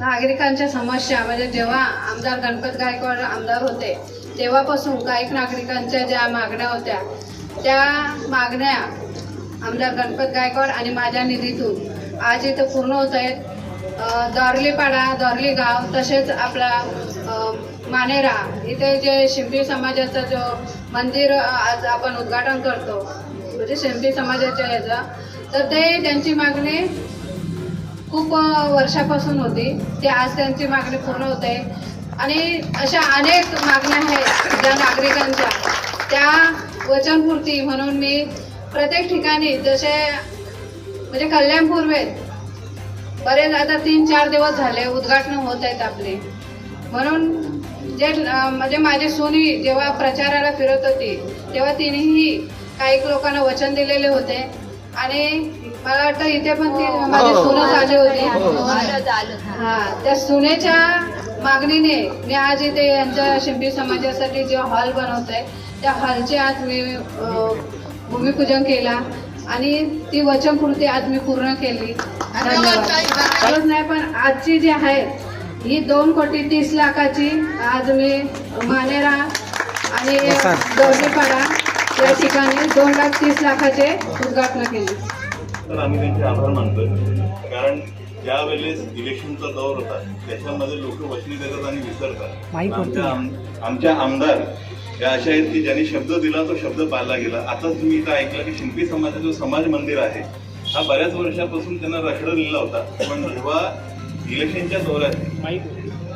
नागरिकांच्या समस्या म्हणजे जेव्हा आमदार गणपत गायकवाड आमदार होते तेव्हापासून काही नागरिकांच्या ज्या मागण्या होत्या त्या मागण्या आमदार गणपत गायकवाड आणि माझ्या निधीतून आज इथं पूर्ण होत आहेत. दॉर्लीपाडा दॉर्ली गाव तसेच आपला मानेरा इथे जे शिंपी समाजाचं जो मंदिर आज आपण उद्घाटन करतो म्हणजे शिंपी समाजाच्या ह्याचं तर ते त्यांची मागणी खूप वर्षापासून होती. ते आज त्यांची मागणी पूर्ण होते. आणि अशा अनेक मागण्या आहेत ज्या नागरिकांच्या. त्या वचनपूर्ती म्हणून मी प्रत्येक ठिकाणी जसे म्हणजे कल्याण पूर्वेत बरेच आता तीन चार दिवस झाले उद्घाटन होत आहेत आपले. म्हणून जे म्हणजे माझी सोनी जेव्हा प्रचाराला फिरत होती तेव्हा तिनेही काही लोकांना वचन दिलेले होते. आणि मला वाटतं इथे पण ती माझी सोनच आली होती. हा. त्या सुनेच्या मागणीने मी आज इथे यांच्या शिंपी समाजासाठी जो हॉल बनवत आहे त्या हॉलचे आज मी भूमिपूजन केला आणि ती वचनपूर्ती आज मी पूर्ण केली. धन्यवाद. नाही पण आजची जी आहे ही दोन कोटी तीस लाखाची आज मी मानेरा आणि दौडीपाडा या ठिकाणी दोन लाख तीस लाखाचे उद्घाटन केले. तर आम्ही त्यांचे आभार मानतोय. कारण ज्या वेळेस इलेक्शनचा दौर होता त्याच्यामध्ये लोक वचनी देतात आणि विसरतात. आमच्या आम- आमच्या आमदार या अशा आहेत की ज्यांनी शब्द दिला तो शब्द पाळला गेला. आता तुम्ही इथं ऐकलं की शिंपी समाजाचं जो समाज मंदिर आहे हा बऱ्याच वर्षापासून त्यांना रखडलेला होता. पण जेव्हा इलेक्शनच्या दौऱ्यात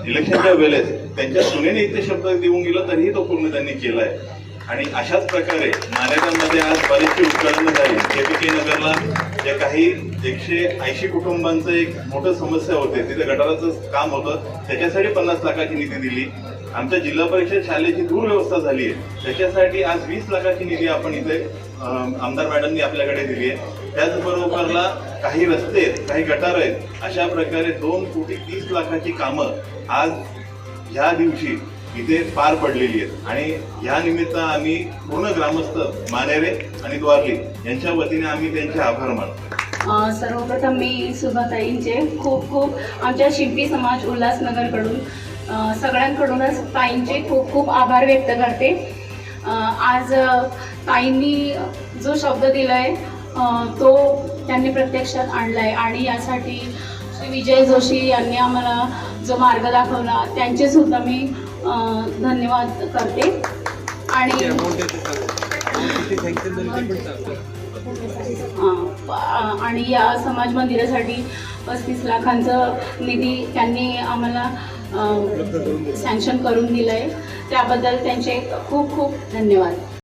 इलेक्शनच्या वेळेस त्यांच्या सुनेने इथे शब्द देऊन गेला तरीही तो पूर्ण त्यांनी केलाय. आणि अशाच प्रकारे नारेगांमध्ये आज बरीचशी उत्खननं झाली. केपीके नगरला जे काही एकशे ऐंशी कुटुंबांचं एक मोठं समस्या होते तिथे गटाराचं काम होतं त्याच्यासाठी पन्नास लाखाची निधी दिली. आमच्या जिल्हा परिषद शाळेची धूर व्यवस्था झाली आहे. त्याच्यासाठी आज वीस लाखाची निधी आपण इथे आमदार मॅडमनी आपल्याकडे दिली आहे. त्याचबरोबरला काही रस्ते आहेत काही गटार आहेत अशा प्रकारे दोन कोटी तीस लाखाची कामं आज ह्या दिवशी इथे पार पडलेली आहेत. आणि या निमित्त आम्ही पूर्ण ग्रामस्थ मानेरे आणि द्वारली यांच्या वतीने आम्ही त्यांचे आभार मानतो. सर्वप्रथम मी सुभाताईंचे खूप खूप आमच्या शिंपी समाज उल्हासनगरकडून सगळ्यांकडूनच ताईंचे खूप खूप आभार व्यक्त करते. आज ताईंनी जो शब्द दिला आहे तो त्यांनी प्रत्यक्षात आणला आहे आणि यासाठी श्री विजय जोशी यांनी आम्हाला जो मार्ग दाखवला त्यांचे सुद्धा मी धन्यवाद करते. आणि आणि या समाज मंदिरासाठी पस्तीस लाखांचं निधी त्यांनी आम्हाला सँक्शन करून दिलं आहे त्याबद्दल त्यांचे खूप खूप धन्यवाद.